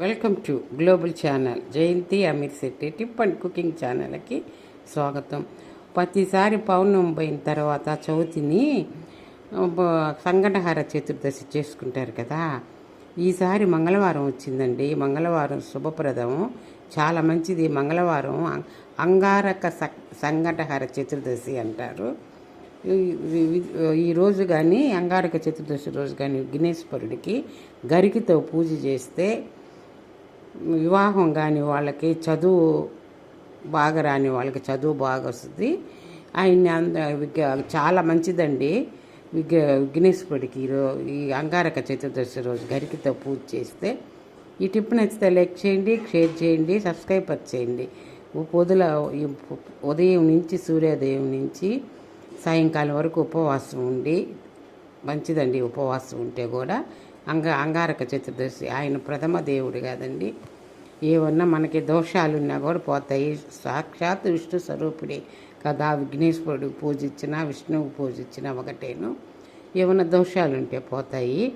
Welcome to global channel Jayanthi Amir Shetty tip and cooking ఛానల్కి స్వాగతం. ప్రతిసారి పౌర్ణమి పోయిన తర్వాత చవితిని బ- సంకటహార చతుర్దశి చేసుకుంటారు కదా. ఈసారి మంగళవారం వచ్చిందండి. మంగళవారం శుభప్రదం. చాలా మంచిది. మంగళవారం అం- అంగారక సంఘటహార చతుర్దశి అంటారు. ఈ- రోజు కానీ అంగారక చతుర్దశి రోజు కానీ విఘ్నేశ్వరుడికి గరికితో పూజ చేస్తే వివాహం కాని వాళ్ళకి చదువు బాగా రాని వాళ్ళకి చదువు బాగా వస్తుంది. ఆయన్ని అంద చాలా మంచిదండి. విఘ విఘ్నేశ్వరుడికి ఈరోజు ఈ అంగారక చతుర్దశి రోజు గరికితో పూజ చేస్తే ఈ టిప్ నచ్చితే లైక్ చేయండి షేర్ చేయండి సబ్స్క్రైబ్ చేయండి. పొదుల ఈ ఉదయం నుంచి సూర్యోదయం నుంచి సాయంకాలం వరకు ఉపవాసం ఉండి మంచిదండి ఉపవాసం ఉంటే కూడా. అంగ అంగారక చతుర్దశి. ఆయన ప్రథమ దేవుడు కాదండి. ఏమన్నా మనకి దోషాలున్నా కూడా పోతాయి. సాక్షాత్ విష్ణు స్వరూపుడే కదా. విఘ్నేశ్వరుడు పూజించినా విష్ణువు పూజించినా ఒకటేను. ఏమన్నా దోషాలు ఉంటే పోతాయి.